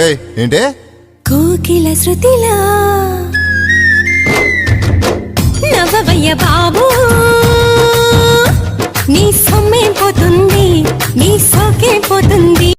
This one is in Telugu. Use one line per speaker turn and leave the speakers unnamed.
ఏయ్
కోకిల శృతిలా. నవ్వవయ్య బాబు. నీ సొమ్మేం పోతుంది నీ సోకేం పోతుంది.